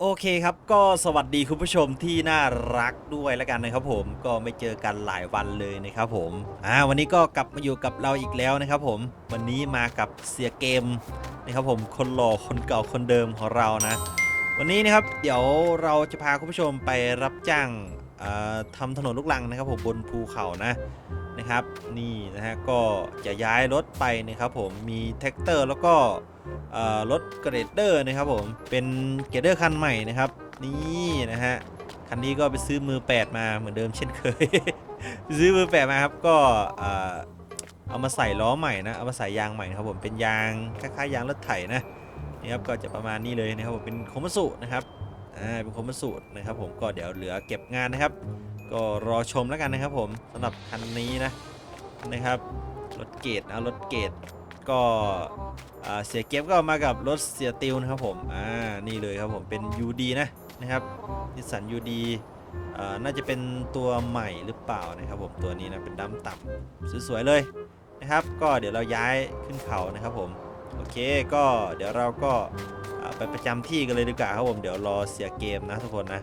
โอเคครับก็สวัสดีคุณผู้ชมที่น่ารักด้วยแล้วกันนะครับผมก็ไม่เจอกันหลายวันเลยนะครับผมอ่าวันนี้ก็กลับมาอยู่กับเราอีกแล้วนะครับผมวันนี้มากับเสียเกมนะครับผมคนหล่อคนเก่าคนเดิมของเรานะ วันนี้นะครับเดี๋ยวเราจะพาคุณผู้ชมไปรับจ้างอ่าทำถนนลูกรังนะครับผมบนภูเขานะนะครับ นี่นะฮะก็จะย้ายรถไปนะครับผมมีแท็กเตอร์แล้วก็ รถเกรดเดอร์นะครับผมเป็นเกรดเดอร์คันใหม่นะครับ นี่นะฮะคันนี้ก็ไปซื้อมือ 8 มาเหมือนเดิมเช่นเคย ซื้อมือ 8 มาครับก็เอามาใส่ล้อใหม่นะเอามาใส่ยางใหม่นะครับผมเป็นยางคล้ายๆยางรถไถนะนี่ครับก็จะประมาณนี้เลยนะครับผมเป็นโคมัสุนะครับอ่าเป็นโคมัสุนะครับผมก็เดี๋ยวเหลือเก็บงานนะครับ ก็รอชมแล้วกันนะครับผมสำหรับคันนี้นะนะครับรถเกรดนะรถเกรด ก็อ่าเสียเก็บก็มากับรถเสียติวนะครับผมอ่านี่เลยครับผมเป็น UD นะนะครับนิสสัน UD อ่าน่าจะเป็นตัวใหม่หรือเปล่านะครับผมตัวนี้นะเป็นดำต่ำสวยๆเลยนะครับ ก็เดี๋ยวเราย้ายขึ้นเขานะครับผมโอเคก็เดี๋ยวเราก็อ่าไปประจำที่กันเลยดีกว่าครับผมเดี๋ยวรอเสียเกมนะทุกคนนะ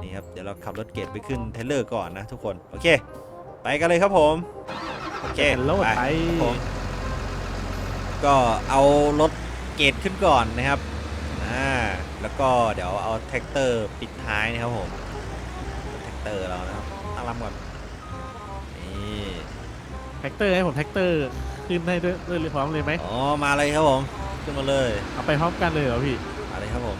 นี่ครับเดี๋ยวเราขับรถเกตไปขึ้นเทรลเลอร์ก่อนนะทุกคนโอเค ไปกันเลยครับผมโอเคเป็นโลดไปครับผม ก็เอารถเกตขึ้นก่อนนะครับอ่าแล้วก็เดี๋ยวเอาแท็กเตอร์ปิดท้ายนะครับผมแท็กเตอร์เรานะครับตั้งลำก่อนนี่แท็กเตอร์ให้ผมแท็กเตอร์ขึ้นให้ด้วยด้วยเลยพร้อมเลยไหมอ๋อมาเลยครับผมขึ้นมาเลยเอาไปพร้อมกันเลยเหรอพี่มาเลยครับผม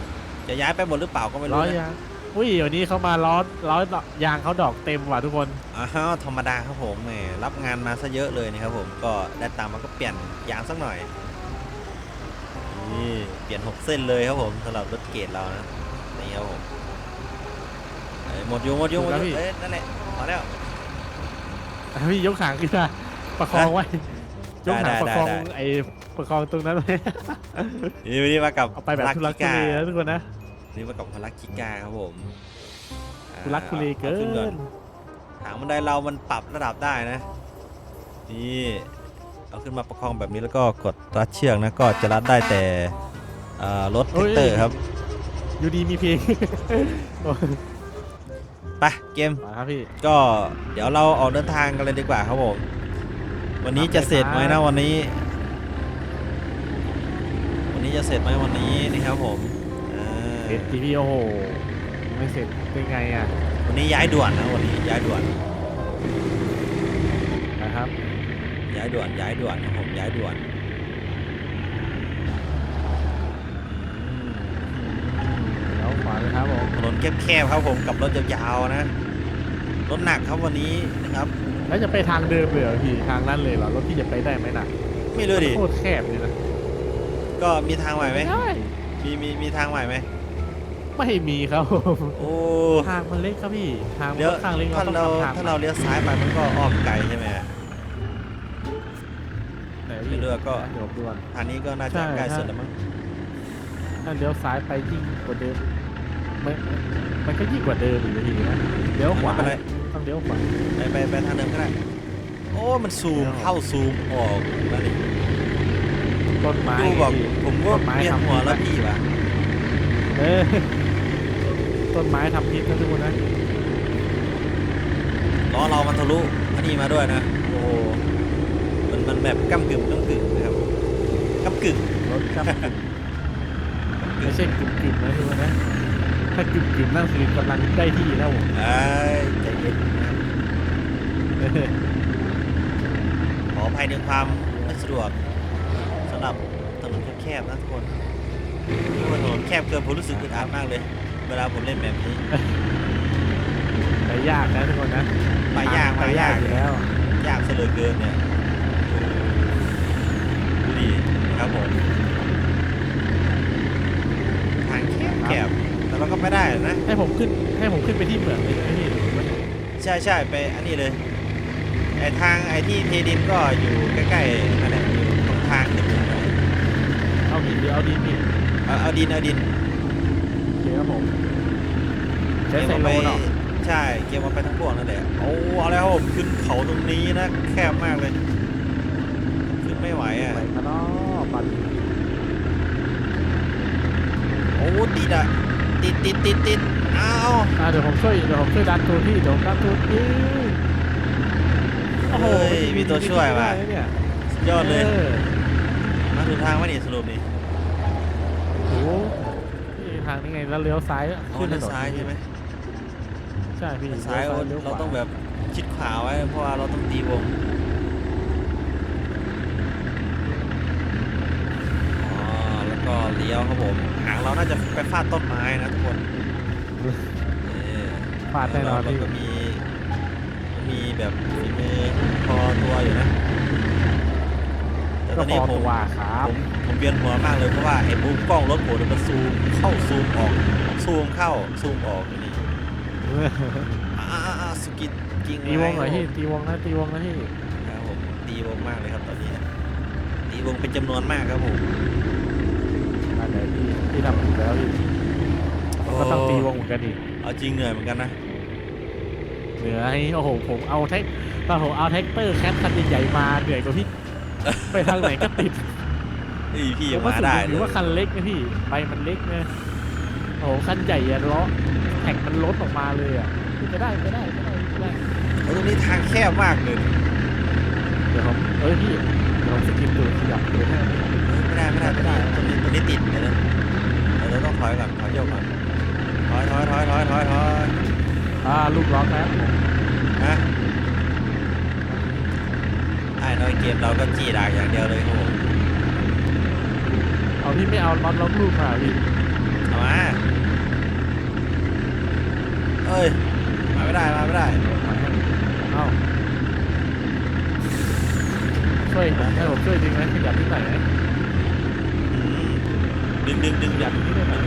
จะย้ายไปหมดหรือเปล่าก็ไม่ล้รู้อนะยาง อุ้ยเดี๋ยวนี้เขามาล้อล้อยางเขาดอกเต็มว่ะทุกคน อ้าวธรรมดาครับผมแหมรับงานมาซะเยอะเลยนะครับผมก็ได้ตามมาก็เปลี่ยนยางสักหน่อยนี่เปลี่ยน6เส้นเลยครับผมสำหรับรถเกรดเรานะนี่ครับผมเอ้ยหมดอยู่หมดอยู่หมดอยู่เอ้ยนั่นแหละพอแล้ว อะพี่ยกหางขึ้นมาประคองไว้ยกหางได้ประคองได้ได้ ไอ้ประคองตรงนั้นไว้นี่วันนี้มากับเอาไปแบบทุลักทุกาเลนะทุกคนนะ นี่มากับพลักกิกาครับผมอ่าทุลักทุเลเกิอาขึ้นอน น หางบันไดเรามันปรับระดับได้นะ นี่เอาขึ้นมาประคองแบบนี้แล้วก็กดรัดเชือกนะ ก็จะรัดได้แต่อ่ารถแท็กเตอร์ครับ อยู่ดีมีเพลงไปเกม มาครับพี่ ก็เดี๋ยวเราออกเดินทางกันเลยดีกว่าครับผม วันนี้ครับจะเสร็จไหมครันะบวันนี้ วันนี้จะเสร็จไหมวันนี้นะครับผม อ่าเห็นทีวีโอ้โหไม่เสร็จเป็นไงอะวันนี้ย้ายด่วนนะวันนี้ย้ายด่วนนะครับย้ายด่วนย้ายด่วนครับผมย้ายด่วนอืมแล้วขวาเลยครับผมถนนแคบๆครับผมกับรถยาวๆนะรถหนักครับวันนี้นะครับแล้วจะไปทางเดิมเลยเหรอพี่ทางนั้นเลยเหรอรถที่จะไปได้ไหมน่ะไม่รู้ดิโคตรแคบเลยนะก็มีทางใหม่ไหมได้มีมีมีทางใหม่ไหม ไม่มีครับผมโอ้ทางมันเล็กครับพี่ทางมันเดี๋ยวค่อนข้างเล็กถ้าเราต้องเราทำทางถ้าเราเลี้ยวซ้ายไปมันก็อ้อมไกลใช่ไหมไหนไม่พี่รู้อะก็เดี๋ยวด่วนทางนี้ก็น่าจะใช่ใกล้ใช่สุดแล้วมั้งถ้าเลี้ยวซ้ายไปยิ่งกว่าเดิมมันมันก็ยิ่งกว่าเดิมอีกนะพี่นะเลี้ยวขวาไม่เป็นไรต้องเลี้ยวขวาไปไปไปทางเดิมก็ได้โอ้มันซูมเอาเข้าซูมออกมาดิต้นไม้ดูบอกพี่ผมก็ต้นไม้เปลี่ยนทำหัวดีแล้วนะพี่วะเออ ต้นไม้ทำพิษนะทุกคนนะล้อเรามันทะลุอันนี้มาด้วยนะ โอ้โหมันมันแบบก้ากึ่งก้ากึ่งนะครับก้ากึ่งรถกำกึ่งไม่ใช่กึ่งกึ่งนะทุกคนนะถ้ากึ่งกึ่งนั่นคือกำลังได้ที่แล้วผมเอ้ยใจเย็นนะครับเออขออภัยในความไม่สะดวกสำหรับถนนแคบๆนะทุกคนที่ว่าถนนแคบเกินผมรู้สึกอึดอัดมากเลย เวลาผมเล่นแบบนี้ ไปยากนะทุกคนนะไปยากไปไปยากอยู่แล้ว ยากซะเหลือเกินเนี่ยดูดิครับผมทางแคบแคบแต่เราก็ไปได้นะให้ผมขึ้นให้ผมขึ้นไปที่เหมืองเลยไหมพี่ใช่ใช่ไปอันนี้เลยไอทางไอที่เทดินก็อยู่ใกล้ๆนั่นแหละอยู่ตรงทางขึ้นเหนือเลยเอาหินหรือเอาดินพี่เอาเอาดินเอาดินโอเคครับผมใช้เกมไซเอาโลไปเนาะใช่เกมเอาไปทั้งพวกนั่นแหละโอ้เอาแล้วครับผมขึ้นเขาตรงนี้นะแคบมากเลยขึ้นไม่ไหวอะไหวมาเนาะปันโอ้ติดอะติดติดติดติดเอาอ่าเดี๋ยวผมช่วยเดี๋ยวผมช่วยดันตัวพี่เดี๋ยวดันตัวพี่โอ้โหเฮ้ยมีตัวช่วยว่ะยอดเลยมาถึงทางวะนี่สรุปนี่โอ้ทางนี้ไงแล้วเลี้ยวซ้ายเอาด้านซ้ายใช่ไหม ใช่พี่ด้านซ้ายลี้วลี้ยวเราขวต้องแบบชิดขวาไว้ เพราะว่าเราต้องตีวงอ๋อแล้วก็เลี้ยวครับผมหางเราน่าจะไปฟาดต้นไม้นะทุกคนเออฟาดแน่นอนเราพี่ก็มีมีแบบฝีมือพอตัวอยู่นะแต่ตก็อนพนี้อผมตัวครับผมผมเวียนหัวมากเลยเพราะว่าไอ้มุมกล้องรถผมเนี่ยมันซูมเข้าซูมออกซูมเข้าซูมออกอยู่นี่ อ่าๆๆสกิดกิ้งตีวงหน่อยพี่ตีวงนะตีวงนะพี่ครับผมตีวงมากเลยครับตอนนี้ตีวงเป็นจำนวนมากครับผมมาไหนพี่พี่ทำถูกแล้วพี่ผมก็ต้องตีวงเหมือนกันดิเอาจริงเหนื่อยเหมือนกันนะเหนือให้โอ้โหผมเอาแท็กตอนผมเอาแท็กเตอร์แคทคันใหญ่ๆมาเหนื่อยกว่าพี่ไปทางไหนก็ติดเฮ้ยพี่ผยังมว่ามาสุดได้หรือว่าคันเล็กนะพี่ไปมันเล็กนะโอ้โหคันใหญ่อะล้อ แท็กมันล้นออกมาเลยอะพี่จะได้ไม่ได้ไม่ได้ไม่ได้เอาตรงนี้ทางแคบมากเลยเดี๋ยวผมเอ้ยพี่เดี๋ยวผมสกิปดูขยับดูให้มันไม่ได้ไม่ได้ไม่ได้ตรงนี้ตรงนี้ติดเดี๋ยวนะเดี๋ยวเราต้องถอยก่อนถอยโยกก่อนถอยถอยถอยถอยถอยถอยอ่าลูกล็อกแล้วฮะไอ้น้อยเกมเราก็จี้ดากอย่างเดียวเลยครับผมเอาพี่ไม่เอาล็อกล็อกลูกมาพี่เอามา เอ้ย มาไม่ได้ มาไม่ได้ เอ้าช่วยให้ผมช่วยดึงไหมขยับนิดหน่อยไหมอืมดึงดึงดึงขยับนิดหน่อย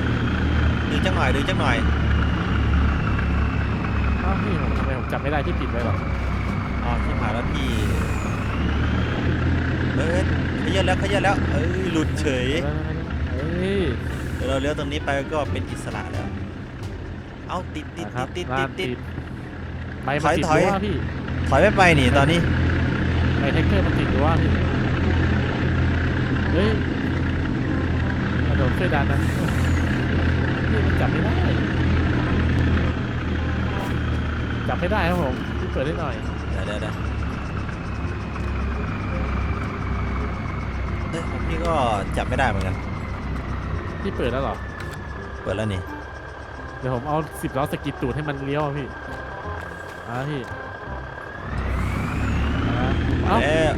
ดึงจังหน่อยดึงจังหน่อยเอ้าพี่ผมทำไมผมจำไม่ได้ที่ปิดไว้หรออ๋อที่ผ่านแล้วพี่เอ้ยขยันแล้วขยันแล้ว เอ้ยหลุดเฉย เฮ้ยเดี๋ยวเราเลี้ยวตรงนี้ไปก็เป็นอิสระแล้ว เอาติดติดนะคติรับดติดร้านติดใบมันติดถอยหถอยรือว่าพี่ถอยไม่ไปนี่ตอนนี้ใบแท็กเตอร์มันติดหรือว่าพี่เฮ้ยกระโดดช่วยดันนะนี่มันจับไม่ได้ จับไม่ได้ครับผมพี่เปิดให้หน่อยเดี๋ยวเดี๋ยวเดี๋ยวเอ้ยของพี่ก็จับไม่ได้เหมือนกันพี่เปิดแล้วเหรอ เปิดแล้วนี่ เดี๋ยวผมเอาสิบล้อสกิดตูดให้มันเลี้ยวอะพี่อ่าพี่อ่าเอ้าแล้ว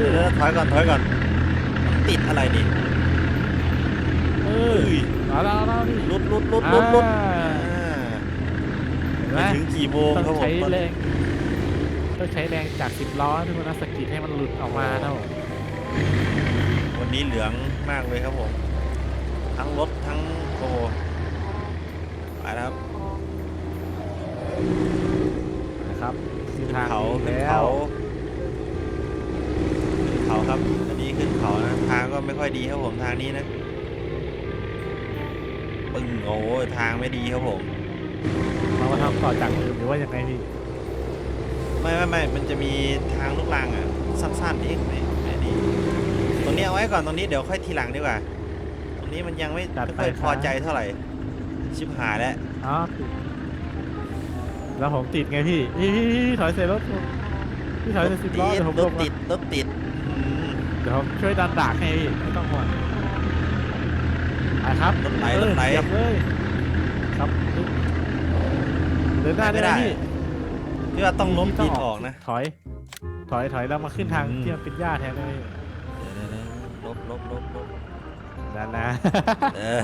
เดี๋ยวเดี๋ยวถอยก่อนถอยก่อนมันติดอะไรนี่เอเอ้อยเอาแล้วเอาแล้วพี่ลุดลุดลุดลุดลุดอ่าอ่าเห็นไหมไม่ถึงกี่โมงต้องครับผมใช้ตอนแรนี้งต้องใช้แรงจากสิบล้อที่มันเอาสกิดให้มันหลุดออกมานะผมวันนี้เหลืองมากเลยครับผม ทั้งรถทั้งโอ้โหไปแล้วครับนะครับคือขึ้นทางเขานี้ขึ้นแล้เขาวขึ้นเขาครับ อันนี้ขึ้นเขานะ ทางก็ไม่ค่อยดีครับผมทางนี้นะปึ้งโอ้โหทางไม่ดีครับผมเรามาทำต่อจากเดิมหรือว่ายังไงพี่ไม่ไม่ไม่มันจะมีทางลูกรังอะสั้นๆเองไม่ไม่ดี ตรงนี้เอาไว้ก่อนตรงนี้เดี๋ยวค่อยทีหลังดีกว่า ตรงนี้มันยังไม่ไม่ค่อยพอใจเท่าไหร่ ชิบหายแล้วอ๋อติดแล้วผมติดไงพี่พี่พี่พี่พี่ถอยใส่รถผมพี่ถอยใส่สิบล้อเดี๋ยวผมรลถงติมาดรถติดอืม เดี๋ยวผมช่วยดันดากให้พี่ไม่ต้องห่วงไปครับรถไหลเอรอถไหลเหยียบเลยครับเดินหน้าไม่ได้ได้ไหมพี่พี่ว่าต้องล้มพี่ตีนออกนะ ถอย ถอยถอยแล้วมาขึ้นทางอืม ที่มันเป็นหญ้าแทนเลยเดี๋ยวๆๆลบลบลบลบ นั่นนะ เออ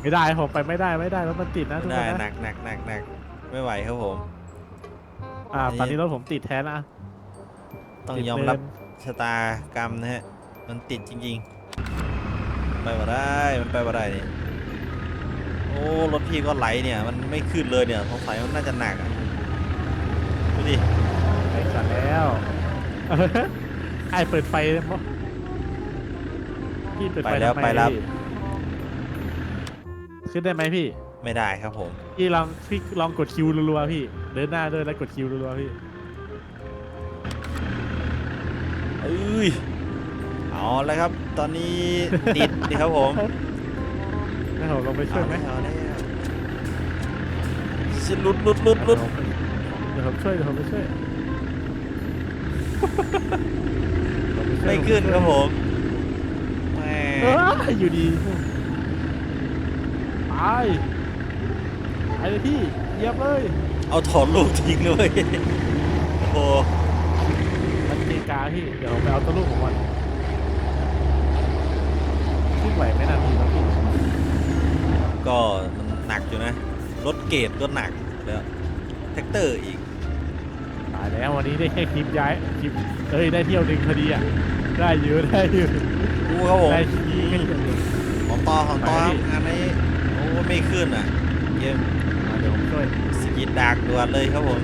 ไม่ได้ผมไปไม่ได้ไม่ได้แล้วมันติดนะทุกได้คนหนันะกหนักหนักหนักไม่ไหวครับผม อ่าอันนี้ตอนนี้รถผมติดแทนนะต้องติดยอมรับเนินชะตากรรมนะฮะ มันติดจริงๆ ไปมาได้ มันไปมาได้นี่ โอ้ รถพี่ก็ไหลเนี่ย มันไม่ขึ้นเลยเนี่ยสงสัยมันน่าจะหนักอะ ดูดิ ไปก่อนแล้ว ไอ้เปิดไฟเลยมั้ง พี่เปิดไฟไปแล้วทำมไปแล้ว พี่ขึ้นได้ไหมพี่ ไม่ได้ครับผม พี่ลองพี่ลองกดคิวรัวๆพี่ เดินหน้าด้วยแล้วกดคิวรัวๆพี่ เอ้ยเอาแล้วครับ ตอนนี้ ติดดิครับผมให้ผมลงไปช่วยไหมเอาแล้วชิลุดลุดลุดลุดเดี๋ยวผมช่วยเดี๋ยวผมไปช่วยผมปช่วยไม่ขึ้นครับผมแหม เอออยู่ดีไปไปเลยพี่เหยียบเลยเอาถอนลูกทิ้งเลยโอ้โหมันเกกาพี่เดี๋ยวผมไปเอาตัวลูกของมันขึ้นไหวไหมนาทีแล้วพี่ก็มันหนักอยู่นะ รถเกรดก็หนักแล้วแท็กเตอร์อีกตายแล้ววันนี้ได้แค่คลิปย้ายคลิปเอ้ยได้เที่ยวหนึ่งพอดีอะได้เยอะได้เยอะ ดูครับผม ได้ขี้แค่เที่ยวเดียวของต่อของต่อไปครับดิงานนี้โอ้ไม่ขึ้นอะเกมมาเดี๋ยวผมช่วยสกิดดากด่วนเลยครับผม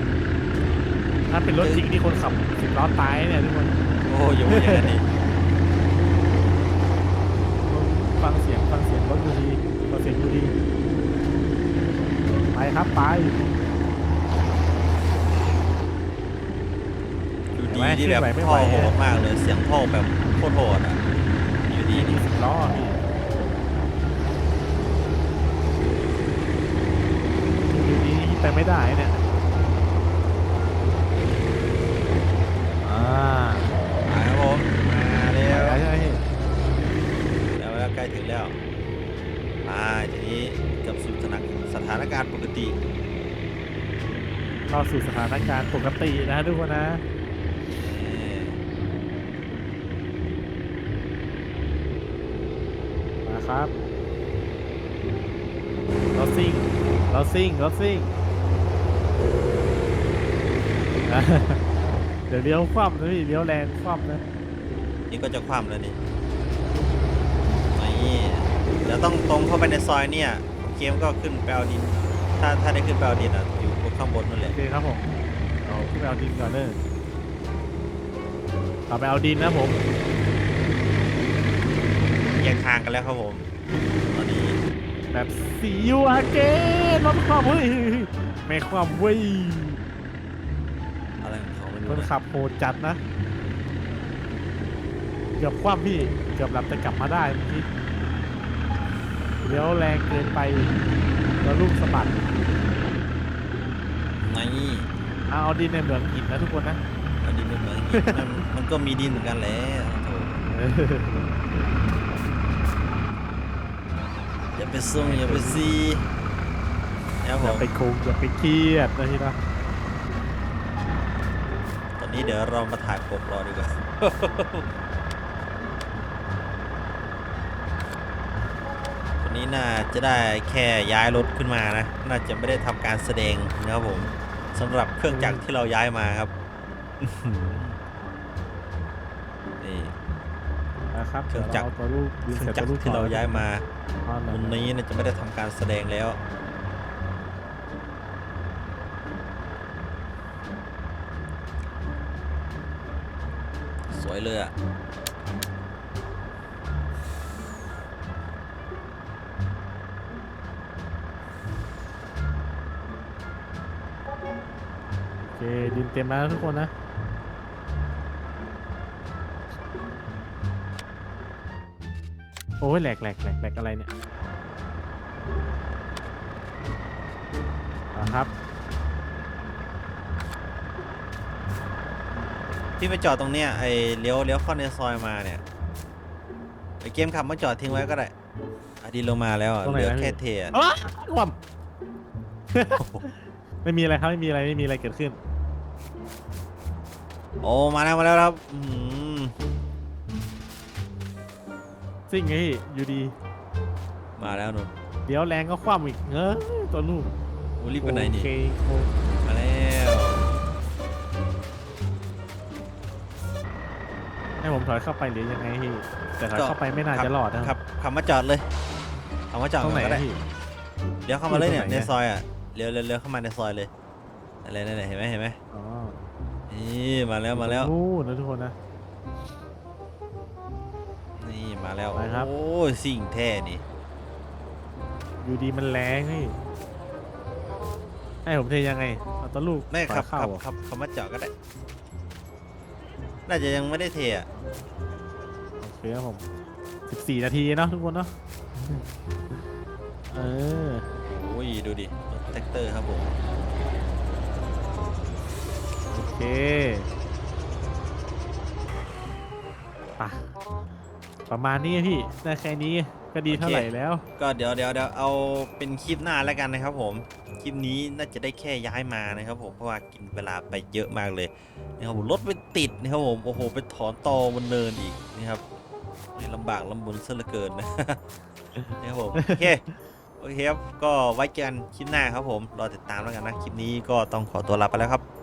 ถ้าเป็นรถจริงนี่คนขับสิบล้อตายเนี่ยทุกคนโอ้อยาพูดอย่างนั้นดิฟังเสียงฟังเสียงรถดูดีฟังเสียงดูดีไปครับไปอยู่เห็นดีไหมที่แบบขึ้นไหวไม่ท่อไหวโหดมากเลยเสียงท่อแบบโคตรโหดอะอยู่ดี นี่ นี่ สิบล้อพี่อยู่ดี ไปไม่ได้เนี่ยอ่ามาครับผมมาเร็วไปใช่ไหมพี่แล้วแล้วใกล้ถึงแล้วมาทีนี้กลับสู่สถานสถานการณ์ปกติเข้าสู่สถานการณ์ปกตินะทุกคนนะเอ่อมาครับเราซิ่งเราซิ่งเราซิ่งอะ เดี๋ยวเลี้ยวคว่ำนะพี่เลี้ยวแรงคว่ำนะนี่ก็จะคว่ำแล้วนี่นี่เดี๋ยวต้องตรงเข้าไปในซอยเนี่ยเกมก็ขึ้นแปลดิน ถ้าถ้าได้ขึ้นแปลดินอะอยู่ข้างบนนั่นแหโอละเคครับผมเอาขึ้นไปเอาดินก่อนเลยเอาไปเอาดินนะผม แยกทางกันแล้วครับผมตอนนี้ แบบสียูอาเกนรถความเฮ้ยไม่ความเว้ยอะไรของเขาไม่ครู้นนะขับโหดจัดนะ เกือบคว่ำพี่ เกือบหลับแต่กลับมาได้เมื่อกี้เลี้ยวแรงเกินไปแล้วลูกสะบัดนี่เอาเอาดินในเหมืองหินนะทุกคนนะ อันนี้มันเหมือนหินมันมันก็มีดินเหมือนกันแหละโถ่เอ ออย่าไปซุ่มอย่าไปซีนะครับผอย่ามไปคุมอย่าไปเครียดนะทีนะตอนนี้เดี๋ยวเรามาถ่ายปกรอดีกว่า วันนี้น่าจะได้แค่ย้ายรถขึ้นมานะ น่าจะไม่ได้ทำการแสดงนะครับผมสำหรับเครื่องจักรที่เราย้ายมาครับ นี่ นะครับเครื่องจักร ดี๋ยวาตัวลูกดินเครื่เสอร็งจจัตักวรลูกที่เราย้ายมาอ๋อเหรอวันนี้น่าจะไม่ได้ทำการแสดงแล้ว สวยเลยอะโอเคดินเต็มแล้วนะทุกคนนะ โอ้ยแหลกแหลกแหลกแหลกอะไรเนี่ยอ่าครับที่ไปจอดตรงเนี้ยไอเลี้ยวเลี้ยวเข้าในซอยมาเนี่ยไอเกมขับมาจอดทิ้งไว้ก็ได้อะดีลงมาแล้วอะตรงไหนเหลือนะ แค่พี่เทอะอ้าวความไม่มีอะไรครับไม่มีอะไรไม่มีอะไรเกิดขึ้น โอ้มาแล้วมาแล้วครับอื้อหือ ซิ่งไงพี่อยู่ดี มาแล้วนุ่นเดี๋ยวแรงก็คว่ำอีกเออตัวลูกโอ้รีบไปไหนนี่ โอเคโอมาแล้วให้ผมถอยเข้าไปหรือยังไงพี่แต่ถอยเข้าไปไม่น่าจะรอดนะขับขับมาจอดเลยขับมาจอดตรงไหนก่อนก็ได้นะพี่ เลี้ยวเข้ามาเลยเนี่ยตรงไหนในเนี่ยซอยอะเลี้ยวเลี้ยวเลี้ยวเข้ามาในซอยเลยอะไรนั่นน่ะเห็นไหมเห็นไหมอ๋อนี่มาแล้วมาแล้วนู่นนะทุกคนนะ มาแล้วไปครับ โอ้ยสิ่งแท้นี่อยู่ดีมันแรงนี่ให้ผมเทยังไงเอาตัวลูกไม่ถอยขับเข้าขับเหรอขับขับมาจอดก็ได้ น่าจะยังไม่ได้เทอะโอเคครับผม14 นาทีเนาะทุกคนเนาะเออโอ้ยดูดิรถแท็กเตอร์ครับผมโอเคปะ ประมาณนี้พี่ได้แค่นี้ก็ดีเท่าไหร่แล้ว ก็เดี๋ยวเดี๋ยวเดี๋ยวเอาเป็นคลิปหน้าแล้วกันนะครับผม คลิปนี้น่าจะได้แค่ย้ายมานะครับผม เพราะว่ากินเวลาไปเยอะมากเลยนะครับผมรถไปติดนะครับผม โอ้โห ไปถอนตอบนเนินอีกนะครับนี่ลำบากลำบนซะเหลือเกินนะนะครับผม โอเค โอเคครับ ก็ไว้เจอกันคลิปหน้าครับผม รอติดตามแล้วกันนะ คลิปนี้ก็ต้องขอตัวลาไปแล้วครับ